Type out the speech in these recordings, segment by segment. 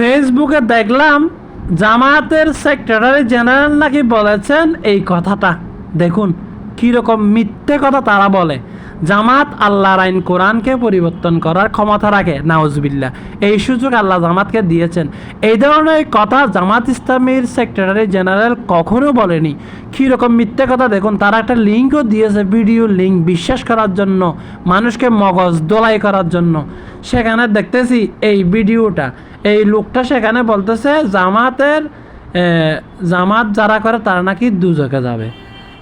ফেসবুকে দেখলাম জামায়াতের সেক্রেটারি জেনারেল নাকি বলেছেন এই কথাটা। দেখুন, কীরকম মিথ্যে কথা তারা বলে। জামাত আল্লাহর আইন কোরআনকে পরিবর্তন করার ক্ষমতা রাখে নাউজবিল্লা এই সুযোগ আল্লাহ জামাতকে দিয়েছেন। এই ধরনের কথা জামাত ইসলামীর সেক্রেটারি জেনারেল কখনো বলেনি। কীরকম মিথ্যে কথা দেখুন, তারা একটা লিঙ্কও দিয়েছে ভিডিও লিঙ্ক বিশ্বাস করার জন্য, মানুষকে মগজ দোলাই করার জন্য। সেখানে দেখতেছি এই ভিডিওটা। এই লোকটা সেখানে বলতেছে, জামাতের জামাত যারা করে তারা নাকি দুজকে যাবে।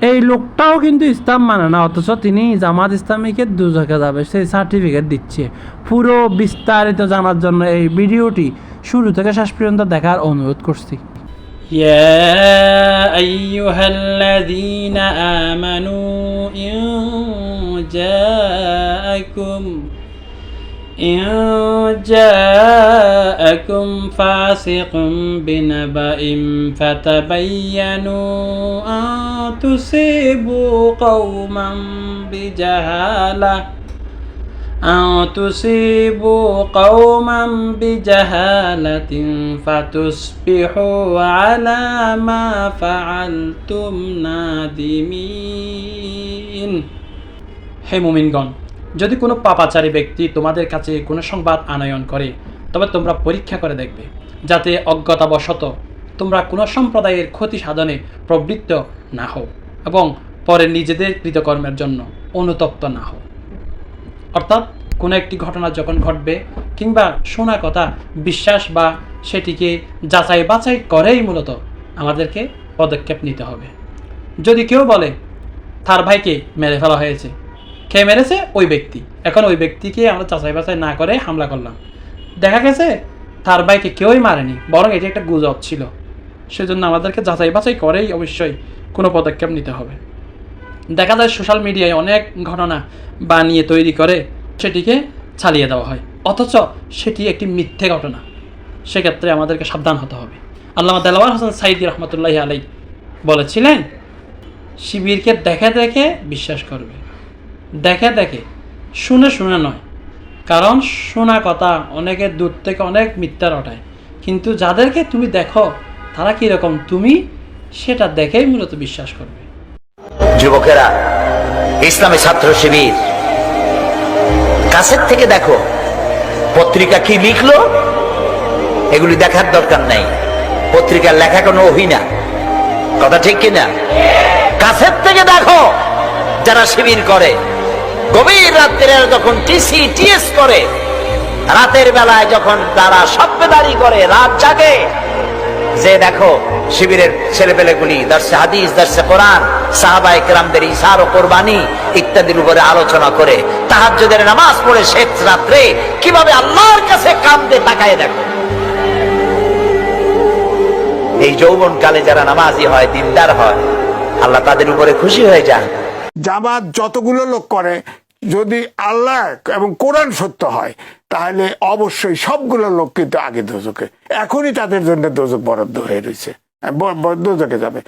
এই লোকটাও কিন্তু ইসলাম মানে না অথচ তিনি জামাত ইসলামীকে দুজকে যাবে সেই সার্টিফিকেট দিচ্ছে পুরো বিস্তারিত জানার জন্য এই ভিডিওটি শুরু থেকে শেষ পর্যন্ত দেখার অনুরোধ করছি يا أيها الذين آمنوا إن جاءكم إن جاءكم فاسق بنبأ فتبينوا أن تصيبوا قوما بجهالة أن تصيبوا قوما بجهالة فتصبحوا على ما فعلتم نادمين হে মুমিনগণ যদি কোনো পাপাচারী ব্যক্তি তোমাদের কাছে কোনো সংবাদ আনয়ন করে, তবে তোমরা পরীক্ষা করে দেখবে, যাতে অজ্ঞতাবশত তোমরা কোনো সম্প্রদায়ের ক্ষতি সাধনে প্রবৃত্ত না হও এবং পরে নিজেদের কৃতকর্মের জন্য অনুতপ্ত না হও। অর্থাৎ কোনো একটি ঘটনা যখন ঘটবে, কিংবা শোনা কথা, বিশ্বাস বা সেটিকে যাচাই বাছাই করেই মূলত আমাদেরকে পদক্ষেপ নিতে হবে। যদি কেউ বলে, তার ভাইকে মেরে ফেলা হয়েছে। কে মেরেছে ওই ব্যক্তি। এখন ওই ব্যক্তিকে আমরা যাচাই বাছাই না করে হামলা করলাম। দেখা গেছে তার ভাইকে কেউই মারেনি, বরং এটি একটা গুজব ছিল। সেজন্য আমাদেরকে যাচাই বাছাই করেই অবশ্যই কোনো পদক্ষেপ নিতে হবে। দেখা যায় সোশ্যাল মিডিয়ায় অনেক ঘটনা বানিয়ে তৈরি করে সেটিকে চালিয়ে দেওয়া হয়। অথচ সেটি একটি মিথ্যে ঘটনা। সেক্ষেত্রে আমাদেরকে সাবধান হতে হবে। আল্লামা দেলাওয়ার হোসেন সাইদি রহমতুল্লাহ আলাই বলেছিলেন, শিবিরকে দেখে দেখে বিশ্বাস করবে। দেখে দেখে, শুনে শুনে নয়। কারণ শোনা কথা অনেকে দূর থেকে অনেক মিথ্যা রটায়। কিন্তু যাদেরকে তুমি দেখো, তারা কীরকম তুমি? সেটা দেখেই মূলত বিশ্বাস করবে। যুবকেরা, ইসলামী ছাত্র শিবির, কাছের থেকে দেখো, পত্রিকা কি লিখলো? এগুলি দেখার দরকার নাই। পত্রিকার লেখা কোনো অভিনা কথা ঠিক কিনা? কাছের থেকে দেখো, যারা শিবির করে গভীর রাত্রে যখন টিসি, টিএস করে, রাতের বেলায় যখন তারা সভ্যদারি করে, রাত জাগে, যে দেখো, শিবিরের ছেলেপেলেগুলি, দর্শে হাদিস, দর্শে কোরআন সাহাবাই কেরামদের ইসার ও কোরবানি ইত্যাদির উপরে আলোচনা করে, তাহাজ্জুদের নামাজ পড়ে শেষ রাত্রে কীভাবে আল্লাহর কাছে কান্দে তাকায় দেখো। এই যৌবন কালে যারা নামাজি হয়, দিনদার হয়, আল্লাহ তাদের উপরে খুশি হয়ে যান। জামাত যতগুলো লোক করে, যদি আল্লাহ এবং কোরআন সত্য হয়, তাহলে অবশ্যই সবগুলো লোক কিন্তু আগে দোজকে এখনই তাদের জন্য দোজক বরাদ্দ হয়ে রয়েছে ব- দোজকে যাবে।